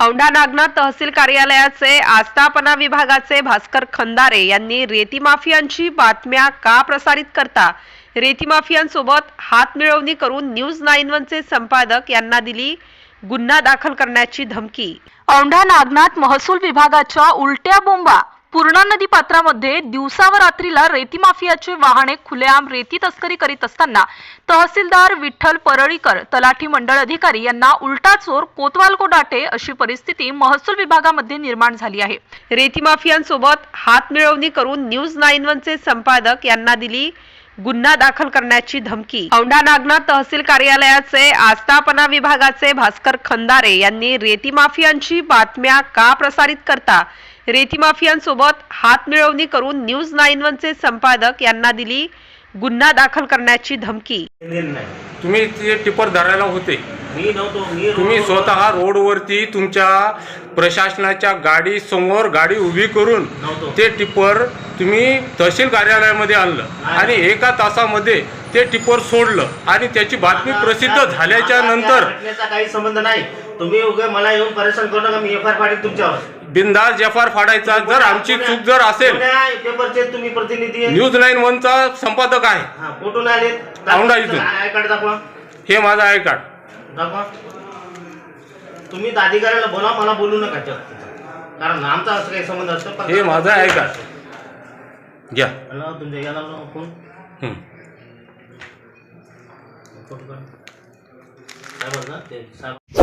औंढा नागनाथ तहसील कार्यालयाचे आस्थापना विभागाचे भास्कर खंदारे यांनी रेती माफियांची बातम्या का प्रसारित करता? रेती माफियांसोबत हात मिळवणी करून न्यूज नाईन वनचे संपादक यांना दिली गुन्हा दाखल करण्याची धमकी. औंढा नागनाथ महसूल विभागाच्या उलट्या बोंबा पूर्णा नदी पात्रामध्ये दिवसा व रात्रीला रेती माफियाचे वाहने खुलेआम रेती तस्करी करीत असताना तहसीलदार विठ्ठल परळीकर तलाठी मंडळ अधिकारी यांना उलटा चोर कोतवाल कोडाटे अशी परिस्थिती महसूल विभागामध्ये निर्माण झाली आहे. रेती माफियांसोबत हात मिळवणी करून न्यूज नाईन वनचे संपादक यांना दिली गुन्हा दाखल करण्याची धमकी. औंढा नागनाथ तहसील कार्यालयाचे आस्थापना विभागाचे भास्कर खंदारे यांनी रेती माफियांची बातम्या का प्रसारित करता रेती माफियांसोबत हात मिळवणी करून न्यूज नाईन वनचे संपादक यांना दिली गुन्हा दाखल करण्याची धमकी तुम्ही ते टिपर धरायला होते तुम्ही रोडवर- स्वतः रोडवरती तुमच्या प्रशासनाच्या गाडी समोर गाडी उभी करून. ते टिपर तुम्ही तहसील कार्यालयामध्ये आणलं. आणि एका तासामध्ये ते टिपर सोडलं आणि त्याची बातमी प्रसिद्ध झाल्याच्यानंतर काही संबंध नाही तुम्ही मला येऊन परेशान करू नका मी एफ आय पाटील तुमच्यावर बिंदास जफार फाडायचा जर आमची चूक जर असेल पेपरचे तुम्ही प्रतिनिधी. न्यूज नाईन वनचा संपादक आहे हा कुठून आले औंढा इथून. आय कार्ड दाखवा हे माझं आय कार्ड दाखवा तुम्ही त्या अधिकाऱ्याला बोला मला बोलू नका जास्त. कारण आमचा असं काही संबंध असतो पण- हे माझं आय कार्ड घ्या हॅलो, तुमच्या याला लावा फोन हं. फोन करा. साहेब ना ते साहेब